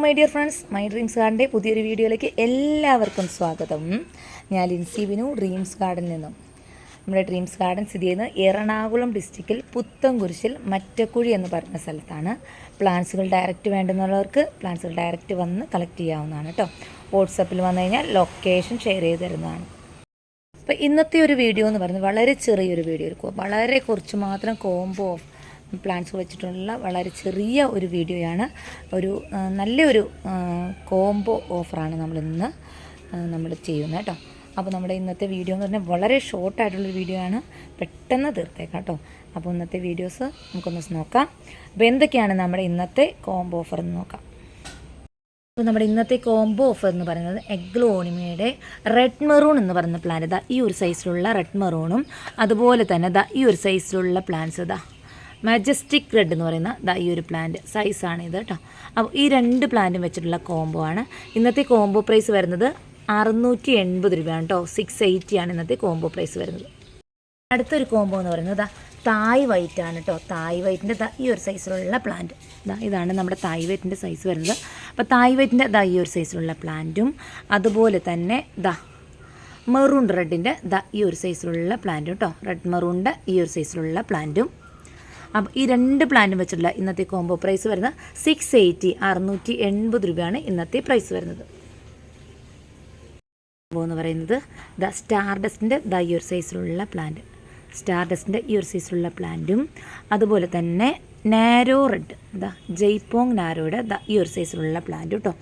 My dear friends my dreams ഗാർഡന്റെ പുതിയൊരു വീഡിയോയിലേക്ക് എല്ലാവർക്കും സ്വാഗതം. ഞാൻ ലിൻസി വിനു ഡ്രീംസ് ഗാർഡനിൽ നിന്നും. നമ്മുടെ ഡ്രീംസ് ഗാർഡൻ സ്ഥിതി ചെയ്യുന്നത് എറണാകുളം ഡിസ്ട്രിക്റ്റിൽ പുത്തൻകുരിശിൽ മറ്റക്കുഴി എന്ന് പറഞ്ഞ സ്ഥലത്താണ്. പ്ലാന്റ്സുകൾ ഡയറക്റ്റ് വേണ്ടെന്നുള്ളവർക്ക് പ്ലാന്റ്സുകൾ ഡയറക്റ്റ് വന്ന് കളക്ട് ചെയ്യാവുന്നതാണ് കേട്ടോ വാട്സപ്പിൽ വന്നു കഴിഞ്ഞാൽ ലൊക്കേഷൻ ഷെയർ ചെയ്ത് തരുന്നതാണ്. അപ്പോൾ ഇന്നത്തെ ഒരു വീഡിയോ എന്ന് പറയുന്നത് വളരെ ചെറിയൊരു വീഡിയോ എടുക്കുക വളരെ കുറച്ച് മാത്രം കോംബോ ഓഫ് പ്ലാന്റ്സ് വെച്ചിട്ടുള്ള വളരെ ചെറിയ ഒരു വീഡിയോയാണ്. ഒരു നല്ലൊരു കോംബോ ഓഫറാണ് നമ്മളിന്ന് നമ്മൾ ചെയ്യുന്നത് കേട്ടോ. അപ്പോൾ നമ്മുടെ ഇന്നത്തെ വീഡിയോ എന്ന് പറഞ്ഞാൽ വളരെ ഷോർട്ടായിട്ടുള്ളൊരു വീഡിയോ ആണ്. പെട്ടെന്ന് തീർത്തേക്കാം കേട്ടോ. അപ്പോൾ ഇന്നത്തെ വീഡിയോസ് നമുക്കൊന്ന് നോക്കാം. അപ്പോൾ എന്തൊക്കെയാണ് നമ്മുടെ ഇന്നത്തെ കോംബോ ഓഫർ എന്ന് നോക്കാം. അപ്പോൾ നമ്മുടെ ഇന്നത്തെ കോംബോ ഓഫർ എന്ന് പറയുന്നത് എഗ്ലോണിമയുടെ റെഡ് മെറൂൺ എന്ന് പറയുന്ന പ്ലാന്റ് ഇതാ. ഈ ഒരു സൈസിലുള്ള റെഡ് മെറൂണും അതുപോലെ തന്നെ ഇതാ ഈ ഒരു സൈസിലുള്ള പ്ലാന്റ്സ് ഇതാ. മജസ്റ്റിക് റെഡ് എന്ന് പറയുന്ന ദാ ഈ ഒരു പ്ലാന്റ് സൈസാണ് ഇത് കേട്ടോ അപ്പോൾ ഈ രണ്ട് പ്ലാന്റും വെച്ചിട്ടുള്ള കോംബോ ആണ്. ഇന്നത്തെ കോംബോ പ്രൈസ് വരുന്നത് അറുന്നൂറ്റി എൺപത് രൂപയാണ് കേട്ടോ സിക്സ് എയ്റ്റി ആണ് ഇന്നത്തെ കോംബോ പ്രൈസ് വരുന്നത്. അടുത്തൊരു കോംബോ എന്ന് പറയുന്നത് തായ് വൈറ്റ് ആണ് കേട്ടോ തായ് വൈറ്റിന്റെ ഈ ഒരു സൈസിലുള്ള പ്ലാന്റ് ഇതാണ് നമ്മുടെ തായ് വൈറ്റിന്റെ സൈസ് വരുന്നത്. അപ്പോൾ തായ് വൈറ്റിന്റെ ദാ ഈ ഒരു സൈസിലുള്ള പ്ലാന്റും അതുപോലെ തന്നെ ദാ മെറൂൺ റെഡിന്റെ ദാ ഈ ഒരു സൈസിലുള്ള പ്ലാന്റും കേട്ടോ റെഡ് മെറൂണിന്റെ ഈ ഒരു സൈസിലുള്ള പ്ലാന്റും അപ്പോൾ ഈ രണ്ട് പ്ലാനും വെച്ചിട്ടുള്ള ഇന്നത്തെ കോംബോ പ്രൈസ് വരുന്നത് സിക്സ് എയ്റ്റി അറുന്നൂറ്റി എൺപത് രൂപയാണ് ഇന്നത്തെ പ്രൈസ് വരുന്നത്. കോംബോ എന്ന് പറയുന്നത് ദ സ്റ്റാർ ഡസ്റ്റിന്റെ ദ ഈ സൈസിലുള്ള പ്ലാന്റ് സ്റ്റാർ ഡസ്റ്റിന്റെ ഈ സൈസിലുള്ള പ്ലാന്റും അതുപോലെ തന്നെ നാരോ റെഡ് ദ ജയ്പോങ് നാരോയുടെ ദ ഈ സൈസിലുള്ള പ്ലാന്റ് കേട്ടോ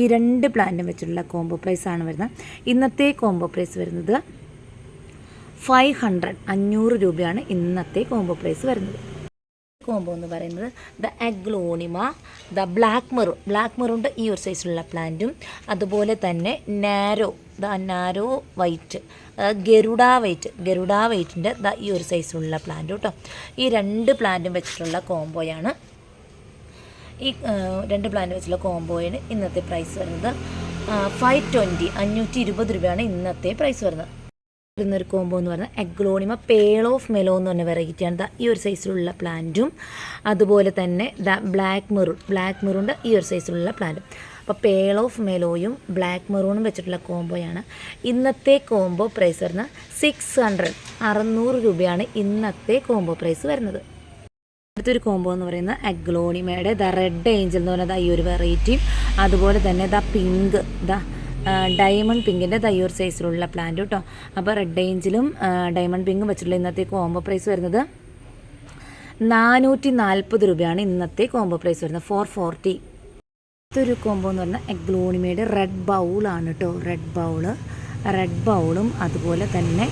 ഈ രണ്ട് പ്ലാന്റും വെച്ചിട്ടുള്ള കോംബോ പ്രൈസ് ആണ് വരുന്നത്. ഇന്നത്തെ കോംബോ പ്രൈസ് വരുന്നത് ഫൈവ് ഹൺഡ്രഡ് അഞ്ഞൂറ് രൂപയാണ് ഇന്നത്തെ കോംബോ പ്രൈസ് വരുന്നത്. കോംബോ എന്ന് പറയുന്നത് the aglaonema the black maroon black മെറുണ്ട് ഈ ഒരു സൈസിലുള്ള പ്ലാന്റും അതുപോലെ തന്നെ narrow the narrow white Garuda white Garuda വൈറ്റിന്റെ the ഈ ഒരു സൈസിലുള്ള പ്ലാന്റ് കേട്ടോ ഈ രണ്ട് പ്ലാന്റും വെച്ചിട്ടുള്ള കോംബോയാണ് ഈ രണ്ട് പ്ലാന്റ് വെച്ചുള്ള കോംബോയിന് ഇന്നത്തെ പ്രൈസ് വരുന്നത് ഫൈവ് ട്വന്റി അഞ്ഞൂറ്റി ഇരുപത് രൂപയാണ് ഇന്നത്തെ പ്രൈസ് വരുന്നത്. വരുന്നൊരു കോംബോ എന്ന് പറഞ്ഞാൽ എഗ്ലോണിമ പേൾ ഓഫ് മെലോ എന്ന് പറഞ്ഞ വെറൈറ്റിയാണ് ദാ ഈ ഒരു സൈസിലുള്ള പ്ലാന്റും അതുപോലെ തന്നെ ദ ബ്ലാക്ക് മെറൂൺ ബ്ലാക്ക് മെറൂണിന്റെ ഈ ഒരു സൈസിലുള്ള പ്ലാന്റും അപ്പോൾ പേൾ ഓഫ് മെലോയും ബ്ലാക്ക് മെറൂണും വെച്ചിട്ടുള്ള കോംബോയാണ് ഇന്നത്തെ കോംബോ പ്രൈസ് വരുന്ന സിക്സ് ഹൺഡ്രഡ് അറുന്നൂറ് രൂപയാണ് ഇന്നത്തെ കോംബോ പ്രൈസ് വരുന്നത്. അടുത്തൊരു കോംബോ എന്ന് പറയുന്നത് അഗ്ലോണിമയുടെ ദ റെഡ് ഏഞ്ചൽ എന്ന് പറയുന്നത് ഈ ഒരു വെറൈറ്റിയും അതുപോലെ തന്നെ ദ പിങ്ക് ദ ഡയമണ്ട് പിങ്കിന്റെ തയ്യൂർ സൈസിലുള്ള പ്ലാന്റ് കേട്ടോ അപ്പോൾ റെഡ് ഏഞ്ചിലും ഡയമണ്ട് പിങ്കും വെച്ചിട്ടുള്ള ഇന്നത്തെ കോംബോ പ്രൈസ് വരുന്നത് നാനൂറ്റി നാൽപ്പത് രൂപയാണ് ഇന്നത്തെ കോംബോ പ്രൈസ് വരുന്നത്. ഫോർ ഫോർട്ടി ഒരു കോംബോ എന്ന് പറഞ്ഞാൽ എഗ്ലോണിമയുടെ റെഡ് ബൗളാണ് കേട്ടോ റെഡ് ബൗൾ റെഡ് ബൗളും അതുപോലെ തന്നെ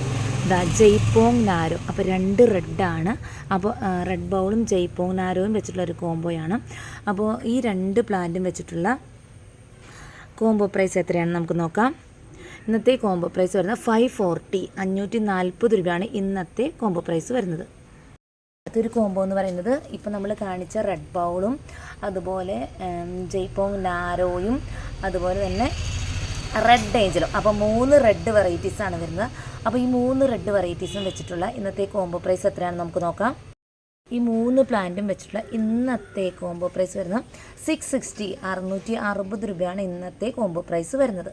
ദാ ജയ്പോങ് നാരോ. അപ്പോൾ രണ്ട് റെഡാണ് അപ്പോൾ റെഡ് ബൗളും ജയ്പോങ് നാരോയും വെച്ചിട്ടുള്ള ഒരു കോംബോയാണ് അപ്പോൾ ഈ രണ്ട് പ്ലാന്റും വെച്ചിട്ടുള്ള കോംബോ പ്രൈസ് എത്രയാണെന്ന് നമുക്ക് നോക്കാം. ഇന്നത്തെ കോംബോ പ്രൈസ് വരുന്നത് ഫൈവ് ഫോർട്ടി അഞ്ഞൂറ്റി നാൽപ്പത് രൂപയാണ് ഇന്നത്തെ കോംബോ പ്രൈസ് വരുന്നത്. അടുത്തൊരു കോംബോ എന്ന് പറയുന്നത് ഇപ്പം നമ്മൾ കാണിച്ച റെഡ് ബൗളും അതുപോലെ ജയ്പോങ് നാരോയും അതുപോലെ തന്നെ റെഡ് ഏഞ്ചലും അപ്പോൾ മൂന്ന് റെഡ് വെറൈറ്റീസാണ് വരുന്നത്. അപ്പോൾ ഈ മൂന്ന് റെഡ് വെറൈറ്റീസും വെച്ചിട്ടുള്ള ഇന്നത്തെ കോംബോ പ്രൈസ് എത്രയാണെന്ന് നമുക്ക് നോക്കാം. ഈ മൂന്ന് പ്ലാന്റും വെച്ചിട്ടുള്ള ഇന്നത്തെ കോംബോ പ്രൈസ് വരുന്നത് സിക്സ് സിക്സ്റ്റി അറുന്നൂറ്റി അറുപത് രൂപയാണ് ഇന്നത്തെ കോംബോ പ്രൈസ് വരുന്നത്.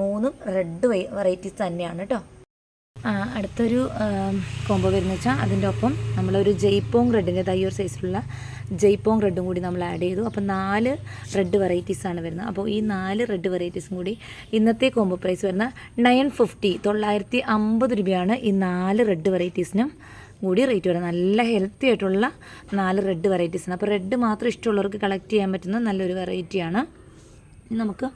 മൂന്നും റെഡ് വെറൈറ്റീസ് തന്നെയാണ് കേട്ടോ അടുത്തൊരു കോംബോ വരുന്ന വെച്ചാൽ അതിന്റെ ഒപ്പം നമ്മളൊരു ജയ്പോങ് റെഡിന്റെ തൈ സൈസിലുള്ള ജയ്പോങ് റെഡും കൂടി നമ്മൾ ആഡ് ചെയ്തു. അപ്പോൾ നാല് റെഡ് വെറൈറ്റീസാണ് വരുന്നത്. അപ്പോൾ ഈ നാല് റെഡ് വെറൈറ്റീസും കൂടി ഇന്നത്തെ കോംബോ പ്രൈസ് വരുന്ന നയൻ ഫിഫ്റ്റി തൊള്ളായിരത്തി അമ്പത് രൂപയാണ് ഈ നാല് റെഡ് വെറൈറ്റീസിനും കൂടി റേറ്റ് വരെ നല്ല ഹെൽത്തി ആയിട്ടുള്ള നാല് റെഡ് വെറൈറ്റീസാണ് അപ്പോൾ റെഡ് മാത്രം ഇഷ്ടമുള്ളവർക്ക് കളക്ട് ചെയ്യാൻ പറ്റുന്ന നല്ലൊരു വെറൈറ്റിയാണ് നമുക്ക്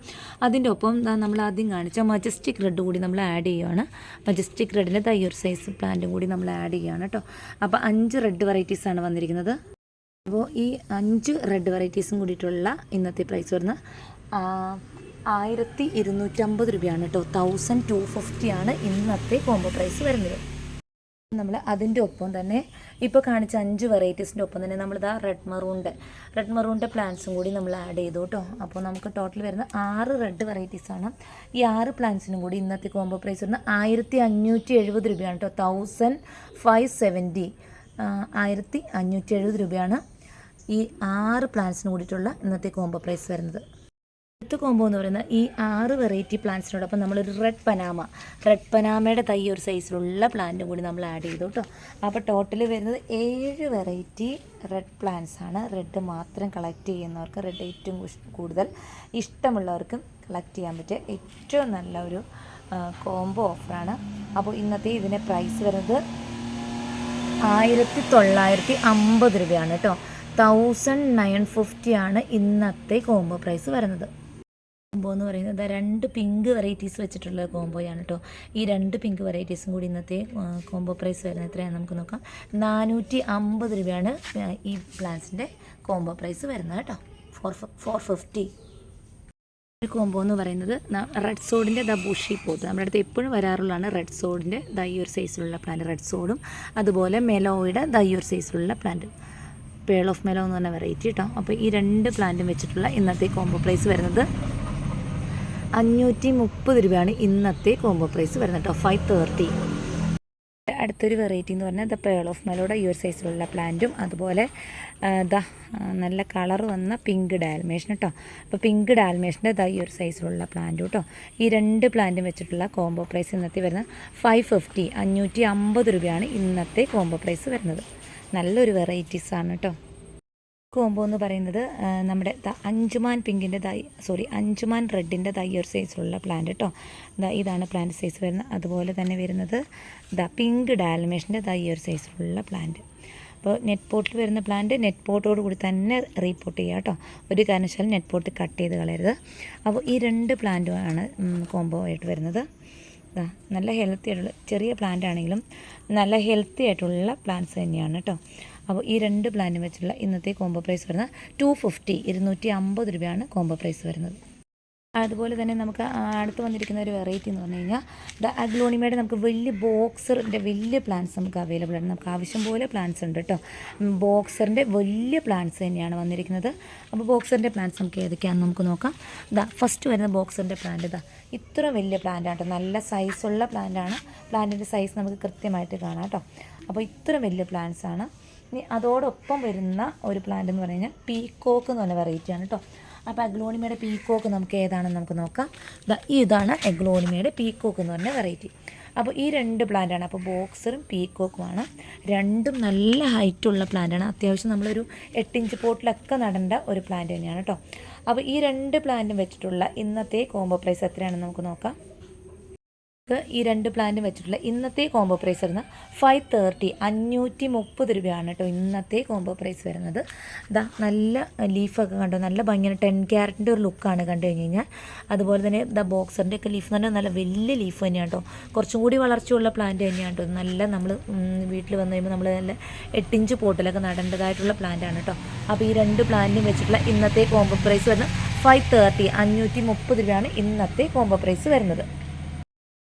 അതിന്റെ ഒപ്പം നമ്മൾ ആദ്യം കാണിച്ച മജസ്റ്റിക് റെഡ് കൂടി നമ്മൾ ആഡ് ചെയ്യുകയാണ് മജസ്റ്റിക് റെഡിന്റെ തയ്യർ സൈസ് പ്ലാന്റും കൂടി നമ്മൾ ആഡ് ചെയ്യുകയാണ് കേട്ടോ അപ്പോൾ അഞ്ച് റെഡ് വെറൈറ്റീസാണ് വന്നിരിക്കുന്നത്. അപ്പോൾ ഈ അഞ്ച് റെഡ് വെറൈറ്റീസും കൂടിയിട്ടുള്ള ഇന്നത്തെ പ്രൈസ് വരുന്നത് ആയിരത്തി ഇരുന്നൂറ്റമ്പത് രൂപയാണ് കേട്ടോ തൗസൻഡ് ടു ഫിഫ്റ്റിയാണ് ഇന്നത്തെ കോംബോ പ്രൈസ് വരുന്നത്. നമ്മൾ അതിന്റെ ഒപ്പം തന്നെ ഇപ്പോൾ കാണിച്ച അഞ്ച് വെറൈറ്റീസിന്റെ ഒപ്പം തന്നെ നമ്മൾ നമ്മളിതാ റെഡ് മറൂണിന്റെ റെഡ് മറൂണിന്റെ പ്ലാന്റ്സും കൂടി നമ്മൾ ആഡ് ചെയ്തു കേട്ടോ അപ്പോൾ നമുക്ക് ടോട്ടൽ വരുന്ന ആറ് റെഡ് വെറൈറ്റീസാണ് ഈ ആറ് പ്ലാന്റ്സിനും കൂടി ഇന്നത്തെ കോംബോ പ്രൈസ് വരുന്നത് ആയിരത്തി അഞ്ഞൂറ്റി എഴുപത് രൂപയാണ് കേട്ടോ തൗസൻഡ് ഫൈവ് സെവന്റി ആയിരത്തി അഞ്ഞൂറ്റി എഴുപത് രൂപയാണ് ഈ ആറ് പ്ലാന്റ്സിന് കൂടിയിട്ടുള്ള ഇന്നത്തെ കോംബോ പ്രൈസ് വരുന്നത്. അടുത്ത കോംബോ എന്ന് പറയുന്നത് ഈ ആറ് വെറൈറ്റി പ്ലാന്റ്സിനോടൊപ്പം നമ്മളൊരു റെഡ് പനാമ റെഡ് പനാമയുടെ തൈ ഒരു സൈസിലുള്ള പ്ലാന്റും കൂടി നമ്മൾ ആഡ് ചെയ്തു കേട്ടോ അപ്പോൾ ടോട്ടൽ വരുന്നത് ഏഴ് വെറൈറ്റി റെഡ് പ്ലാന്റ്സ് ആണ്. റെഡ് മാത്രം കളക്ട് ചെയ്യുന്നവർക്ക് റെഡ് ഏറ്റവും കൂടുതൽ ഇഷ്ടമുള്ളവർക്കും കളക്ട് ചെയ്യാൻ പറ്റിയ ഏറ്റവും നല്ല ഒരു കോംബോ ഓഫറാണ് അപ്പോൾ ഇന്നത്തെ ഇതിന്റെ പ്രൈസ് വരുന്നത് ആയിരത്തി തൊള്ളായിരത്തി അമ്പത് രൂപയാണ് കേട്ടോ തൗസൻഡ് നയൻ ഫിഫ്റ്റി ആണ് ഇന്നത്തെ കോംബോ പ്രൈസ് വരുന്നത്. കോംബോ എന്ന് പറയുന്നത് രണ്ട് പിങ്ക് വെറൈറ്റീസ് വെച്ചിട്ടുള്ള കോംബോയാണ് കേട്ടോ ഈ രണ്ട് പിങ്ക് വെറൈറ്റീസും കൂടി ഇന്നത്തെ കോംബോ പ്രൈസ് വരുന്നത് എത്രയാണ് നമുക്ക് നോക്കാം. നാനൂറ്റി അമ്പത് രൂപയാണ് ഈ പ്ലാൻസിന്റെ കോംബോ പ്രൈസ് വരുന്നത് കേട്ടോ ഫോർ ഫോർ ഫിഫ്റ്റി ഒരു കോംബോ എന്ന് പറയുന്നത് റെഡ് സോഡിന്റെ ദ ബുഷി പോത്ത്. നമ്മുടെ അടുത്ത് എപ്പോഴും വരാറുള്ളതാണ് റെഡ് സോഡിന്റെ ദ ഈ ഒരു സൈസിലുള്ള പ്ലാന്റ് റെഡ് സോഡും അതുപോലെ മെലോയുടെ ദ ഈ ഒരു സൈസിലുള്ള പ്ലാന്റ് പേൾ ഓഫ് മെലോ എന്ന് പറഞ്ഞ വെറൈറ്റി കേട്ടോ അപ്പോൾ ഈ രണ്ട് പ്ലാന്റും വെച്ചിട്ടുള്ള ഇന്നത്തെ കോംബോ പ്രൈസ് വരുന്നത് അഞ്ഞൂറ്റി മുപ്പത് രൂപയാണ് ഇന്നത്തെ കോംബോ പ്രൈസ് വരുന്നത് കേട്ടോ ഫൈവ് തേർട്ടി അടുത്തൊരു വെറൈറ്റി എന്ന് പറഞ്ഞാൽ ദ പേൾ ഓഫ് മെലോഡ ഒരു സൈസിലുള്ള പ്ലാന്റും അതുപോലെ ദ നല്ല കളർ വന്ന പിങ്ക് ഡാൽമേഷൻ കേട്ടോ അപ്പോൾ പിങ്ക് ഡാൽമേഷന്റെ ദ ഈ സൈസിലുള്ള പ്ലാന്റും കേട്ടോ ഈ രണ്ട് പ്ലാന്റും വെച്ചിട്ടുള്ള കോംബോ പ്രൈസ് ഇന്നത്തെ വരുന്നത് ഫൈവ് ഫിഫ്റ്റി അഞ്ഞൂറ്റി അമ്പത് രൂപയാണ് ഇന്നത്തെ കോംബോ പ്രൈസ് വരുന്നത്. നല്ലൊരു വെറൈറ്റീസാണ് കേട്ടോ കോംബോ എന്ന് പറയുന്നത് നമ്മുടെ അഞ്ചുമാൻ പിങ്കിന്റെ തൈ സോറി അഞ്ചുമാൻ റെഡിന്റെ തൈ ഒരു സൈസിലുള്ള പ്ലാന്റ് കേട്ടോ ഇതാണ് പ്ലാന്റ് സൈസ് വരുന്നത്. അതുപോലെ തന്നെ വരുന്നത് ദ പിങ്ക് ഡാൽമേഷന്റെ തൈ ഒരു സൈസിലുള്ള പ്ലാന്റ് അപ്പോൾ നെറ്റ് പോട്ടിൽ വരുന്ന പ്ലാന്റ് നെറ്റ് പോട്ടോട് കൂടി തന്നെ റീപോർട്ട് ചെയ്യുക കേട്ടോ ഒരു കാരണവശാലും നെറ്റ് പോട്ട് കട്ട് ചെയ്ത് കളയരുത്. അപ്പോൾ ഈ രണ്ട് പ്ലാന്റുമാണ് കോംബോ ആയിട്ട് വരുന്നത്. നല്ല ഹെൽത്തി ആയിട്ടുള്ള ചെറിയ പ്ലാന്റ് ആണെങ്കിലും നല്ല ഹെൽത്തി ആയിട്ടുള്ള പ്ലാന്റ്സ് തന്നെയാണ് കേട്ടോ അപ്പോൾ ഈ രണ്ട് പ്ലാനും വെച്ചിട്ടുള്ള ഇന്നത്തെ കോംബോ പ്രൈസ് വരുന്നത് ടു ഫിഫ്റ്റി ഇരുന്നൂറ്റി അമ്പത് രൂപയാണ് കോംബോ പ്രൈസ് വരുന്നത്. അതുപോലെ തന്നെ നമുക്ക് അടുത്ത് വന്നിരിക്കുന്ന ഒരു വെറൈറ്റി എന്ന് പറഞ്ഞു കഴിഞ്ഞാൽ അഗ്ലോണിമയുടെ നമുക്ക് വലിയ ബോക്സറിന്റെ വലിയ പ്ലാന്റ്സ് നമുക്ക് അവൈലബിൾ ആണ്. നമുക്ക് ആവശ്യം പോലെ പ്ലാന്റ്സ് ഉണ്ട് കേട്ടോ. ബോക്സറിന്റെ വലിയ പ്ലാന്റ്സ് തന്നെയാണ് വന്നിരിക്കുന്നത്. അപ്പോൾ ബോക്സറിന്റെ പ്ലാന്റ്സ് നമുക്ക് ഏതൊക്കെയാണെന്ന് നമുക്ക് നോക്കാം. ദാ ഫസ്റ്റ് വരുന്ന ബോക്സറിന്റെ പ്ലാന്റ് ഇതാ ഇത്ര വലിയ പ്ലാന്റ് ആട്ടോ നല്ല സൈസുള്ള പ്ലാന്റ് ആണ്. പ്ലാന്റിന്റെ സൈസ് നമുക്ക് കൃത്യമായിട്ട് കാണാം കേട്ടോ. അപ്പോൾ ഇത്ര വലിയ പ്ലാന്റ്സ് ആണ്. ഇനി അതോടൊപ്പം വരുന്ന ഒരു പ്ലാന്റ് എന്ന് പറഞ്ഞു കഴിഞ്ഞാൽ പീക്കോക്ക് എന്ന് പറഞ്ഞ വെറൈറ്റി ആണ് കേട്ടോ അപ്പോൾ അഗ്ലോണിമയുടെ പീക്കോക്ക് നമുക്ക് ഏതാണെന്ന് നമുക്ക് നോക്കാം. ഇതാണ് എഗ്ലോണിമയുടെ പീക്കോക്ക് എന്ന് പറഞ്ഞ വെറൈറ്റി അപ്പോൾ ഈ രണ്ട് പ്ലാന്റാണ് അപ്പോൾ ബോക്സറും പീക്കോക്കുമാണ് രണ്ടും നല്ല ഹൈറ്റുള്ള പ്ലാന്റാണ് അത്യാവശ്യം നമ്മളൊരു എട്ടിഞ്ച് പോട്ടിലൊക്കെ നടേണ്ട ഒരു പ്ലാന്റ് തന്നെയാണ് കേട്ടോ അപ്പോൾ ഈ രണ്ട് പ്ലാന്റും വെച്ചിട്ടുള്ള ഇന്നത്തെ കോംബോ പ്രൈസ് എത്രയാണെന്ന് നമുക്ക് നോക്കാം. ഈ രണ്ട് പ്ലാന്റ് വെച്ചിട്ടുള്ള ഇന്നത്തെ കോംബോ പ്രൈസ് വരുന്നത് ഫൈവ് തേർട്ടി അഞ്ഞൂറ്റി മുപ്പത് രൂപയാണ് കേട്ടോ ഇന്നത്തെ കോംബോ പ്രൈസ് വരുന്നത്. ഇതാ നല്ല ലീഫൊക്കെ കണ്ടോ? നല്ല ഭംഗിയാണ്. ടെൻ ക്യാരറ്റിന്റെ ഒരു ലുക്കാണ് കണ്ടു കഴിഞ്ഞ് കഴിഞ്ഞാൽ. അതുപോലെ തന്നെ ദ ബോക്സറിന്റെ ഒക്കെ ലീഫ് എന്ന് പറഞ്ഞാൽ നല്ല വലിയ ലീഫ് തന്നെയാണ് കേട്ടോ കുറച്ചും കൂടി വളർച്ചയുള്ള പ്ലാന്റ് തന്നെയാണ് കേട്ടോ നല്ല നമ്മൾ വീട്ടിൽ വന്നു കഴിയുമ്പോൾ നമ്മൾ നല്ല എട്ടിഞ്ച് പോട്ടിലൊക്കെ നടേണ്ടതായിട്ടുള്ള പ്ലാന്റാണ് കേട്ടോ അപ്പോൾ ഈ രണ്ട് പ്ലാന്റും വെച്ചിട്ടുള്ള ഇന്നത്തെ കോംബോ പ്രൈസ് വരുന്നത് ഫൈവ് തേർട്ടി അഞ്ഞൂറ്റി മുപ്പത് രൂപയാണ് ഇന്നത്തെ കോംബോ പ്രൈസ് വരുന്നത്.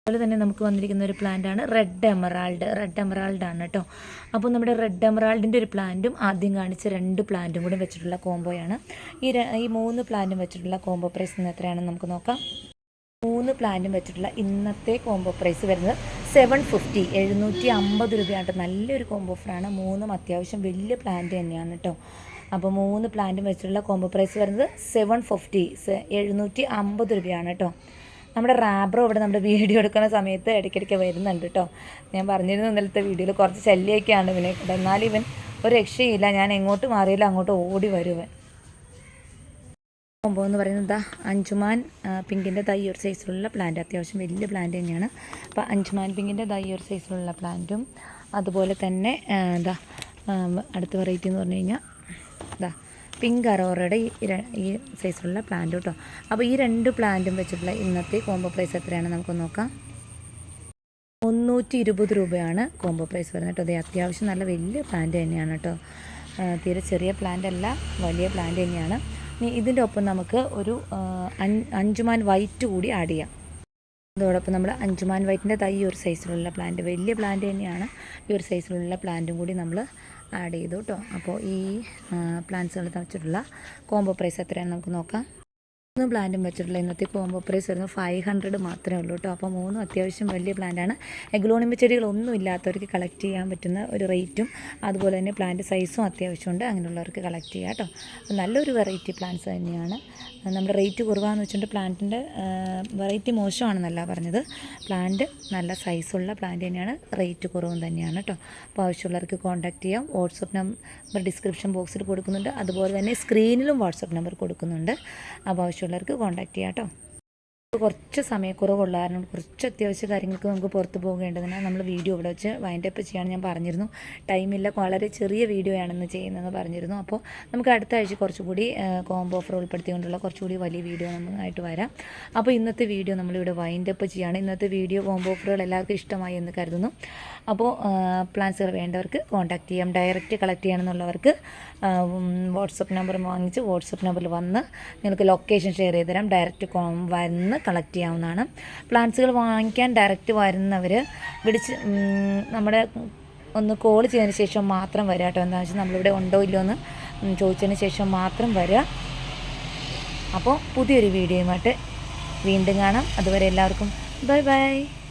അതുപോലെ തന്നെ നമുക്ക് വന്നിരിക്കുന്ന ഒരു പ്ലാന്റ് ആണ് റെഡ് എമറാൾഡ് റെഡ് എമറാൾഡ് ആണ് കേട്ടോ അപ്പോൾ നമ്മുടെ റെഡ് എമറാൾഡിന്റെ ഒരു പ്ലാന്റും ആദ്യം കാണിച്ച രണ്ട് പ്ലാന്റും കൂടി വെച്ചിട്ടുള്ള കോംബോയാണ് ഈ ഈ മൂന്ന് പ്ലാന്റും വെച്ചിട്ടുള്ള കോംബോ പ്രൈസ് ഇന്ന് എത്രയാണെന്ന് നമുക്ക് നോക്കാം. മൂന്ന് പ്ലാന്റും വെച്ചിട്ടുള്ള ഇന്നത്തെ കോംബോ പ്രൈസ് വരുന്നത് സെവൻ ഫിഫ്റ്റി എഴുന്നൂറ്റി അമ്പത് രൂപയാണ് നല്ലൊരു കോംബോ ഓഫറാണ് മൂന്നും അത്യാവശ്യം വലിയ പ്ലാന്റ് തന്നെയാണ് കേട്ടോ അപ്പോൾ മൂന്ന് പ്ലാന്റും വെച്ചിട്ടുള്ള കോംബോ പ്രൈസ് വരുന്നത് സെവൻ ഫിഫ്റ്റി എഴുന്നൂറ്റി അമ്പത് രൂപയാണ് കേട്ടോ നമ്മുടെ റാബ്രോ ഇവിടെ നമ്മുടെ വീഡിയോ എടുക്കുന്ന സമയത്ത് ഇടയ്ക്കിടയ്ക്ക് വരുന്നുണ്ട് കേട്ടോ ഞാൻ പറഞ്ഞിരുന്നു ഇന്നലത്തെ വീഡിയോയിൽ കുറച്ച് ശല്യമൊക്കെയാണ് ഇവനെ. എന്നാലും ഇവൻ ഒരു രക്ഷയില്ല. ഞാൻ എങ്ങോട്ട് മാറിയില്ല അങ്ങോട്ട് ഓടി വരുവൻ എന്ന് പറയുന്നത് അഞ്ചുമാൻ പിങ്കിന്റെ തൈ ഒരു സൈസിലുള്ള പ്ലാന്റ് അത്യാവശ്യം വലിയ പ്ലാന്റ് തന്നെയാണ്. അപ്പോൾ അഞ്ചുമാൻ പിങ്കിന്റെ തൈ ഒരു സൈസിലുള്ള പ്ലാന്റും അതുപോലെ തന്നെ എന്താ അടുത്ത വെറൈറ്റി എന്ന് പറഞ്ഞു കഴിഞ്ഞാൽ ദാ പിങ്ക് അറോറയുടെ ഈ സൈസിലുള്ള പ്ലാന്റ് കേട്ടോ അപ്പോൾ ഈ രണ്ട് പ്ലാന്റും വെച്ചിട്ടുള്ള ഇന്നത്തെ കോംബോ പ്രൈസ് എത്രയാണ് നമുക്ക് നോക്കാം. മുന്നൂറ്റി ഇരുപത് രൂപയാണ് കോംബോ പ്രൈസ് വരുന്നത് കേട്ടോ. അത് അത്യാവശ്യം നല്ല വലിയ പ്ലാന്റ് തന്നെയാണ് കേട്ടോ. തീരെ ചെറിയ പ്ലാന്റ് അല്ല വലിയ പ്ലാന്റ് തന്നെയാണ്. ഇനി ഇതിന്റെ ഒപ്പം നമുക്ക് ഒരു അഞ്ചുമാൻ വൈറ്റ് കൂടി ആഡ് ചെയ്യാം. അതോടൊപ്പം നമ്മൾ അഞ്ചുമാൻ വൈറ്റിന്റെ തൈ ഒരു സൈസിലുള്ള പ്ലാന്റ് വലിയ പ്ലാന്റ് തന്നെയാണ് ഈ ഒരു സൈസിലുള്ള പ്ലാന്റും കൂടി നമ്മൾ ആഡ് ചെയ്തു കേട്ടോ. അപ്പോൾ ഈ പ്ലാന്റ്സുകൾ വെച്ചിട്ടുള്ള കോംബോ പ്രൈസ് എത്രയാണെന്ന് നമുക്ക് നോക്കാം. മൂന്ന് പ്ലാന്റും വെച്ചിട്ടുള്ള ഇന്നത്തെ കോംബോ പ്രൈസ് വരുന്നത് ഫൈവ് ഹൺഡ്രഡ് മാത്രമേ ഉള്ളൂ കേട്ടോ അപ്പോൾ മൂന്നും അത്യാവശ്യം വലിയ പ്ലാന്റാണ് എഗ്ലോണിമ്പ ചെടികളൊന്നും ഇല്ലാത്തവർക്ക് കളക്ട് ചെയ്യാൻ പറ്റുന്ന ഒരു റേറ്റും അതുപോലെ തന്നെ പ്ലാന്റ് സൈസും അത്യാവശ്യമുണ്ട് അങ്ങനെയുള്ളവർക്ക് കളക്ട് ചെയ്യാം കേട്ടോ നല്ലൊരു വെറൈറ്റി പ്ലാന്റ്സ് തന്നെയാണ്. നമ്മുടെ റേറ്റ് കുറവാന്ന് വെച്ചിട്ട് പ്ലാന്റിന്റെ വെറൈറ്റി മോശമാണെന്നല്ല പറഞ്ഞത്. പ്ലാന്റ് നല്ല സൈസുള്ള പ്ലാന്റ് തന്നെയാണ് റേറ്റ് കുറവും തന്നെയാണ് കേട്ടോ അപ്പോൾ ആവശ്യമുള്ളവർക്ക് കോൺടാക്റ്റ് ചെയ്യാം. വാട്സപ്പ് നമ്പർ ഡിസ്ക്രിപ്ഷൻ ബോക്സിൽ കൊടുക്കുന്നുണ്ട്. അതുപോലെ തന്നെ സ്ക്രീനിലും വാട്സപ്പ് നമ്പർ കൊടുക്കുന്നുണ്ട്. അപ്പോൾ ആവശ്യമുള്ളവർക്ക് കോൺടാക്റ്റ് ചെയ്യാം കേട്ടോ കുറച്ച് സമയക്കുറവുള്ള കാരണം കുറച്ച് അത്യാവശ്യ കാര്യങ്ങൾക്ക് നമുക്ക് പുറത്ത് പോകേണ്ടതിനാൽ നമ്മൾ വീഡിയോ ഇവിടെ വെച്ച് വൈൻഡ് അപ്പ് ചെയ്യാൻ ഞാൻ പറഞ്ഞിരുന്നു. ടൈമില്ല വളരെ ചെറിയ വീഡിയോ ആണെന്ന് ചെയ്യുന്നതെന്ന് പറഞ്ഞിരുന്നു. അപ്പോൾ നമുക്ക് അടുത്ത ആഴ്ച കുറച്ചുകൂടി കോംബോ ഓഫർ ഉൾപ്പെടുത്തിക്കൊണ്ടുള്ള കുറച്ചുകൂടി വലിയ വീഡിയോ നമ്മളായിട്ട് വരാം. അപ്പോൾ ഇന്നത്തെ വീഡിയോ നമ്മളിവിടെ വൈൻഡ് അപ്പ് ചെയ്യുകയാണ് ഇന്നത്തെ വീഡിയോ കോംബോ ഓഫറുകൾ എല്ലാവർക്കും ഇഷ്ടമായി എന്ന് കരുതുന്നു. അപ്പോൾ പ്ലാൻസുകൾ വേണ്ടവർക്ക് കോൺടാക്ട് ചെയ്യാം. ഡയറക്റ്റ് കളക്ട് ചെയ്യണമെന്നുള്ളവർക്ക് വാട്സപ്പ് നമ്പർ വാങ്ങിച്ച് വാട്സപ്പ് നമ്പറിൽ വന്ന് നിങ്ങൾക്ക് ലൊക്കേഷൻ ഷെയർ ചെയ്ത് തരാം. ഡയറക്റ്റ് വന്ന് കളക്ട് ചെയ്യാവുന്നതാണ്. പ്ലാൻസുകൾ വാങ്ങിക്കാൻ ഡയറക്റ്റ് വരുന്നവർ വിളിച്ച് നമ്മുടെ ഒന്ന് കോൾ ചെയ്തതിന് ശേഷം മാത്രം വരിക കേട്ടോ. എന്താണെന്ന് വെച്ചാൽ നമ്മളിവിടെ ഉണ്ടോ ഇല്ലയോ എന്ന് ചോദിച്ചതിന് ശേഷം മാത്രം വരിക അപ്പോൾ പുതിയൊരു വീഡിയോയുമായിട്ട് വീണ്ടും കാണാം. അതുവരെ എല്ലാവർക്കും ബൈ ബൈ.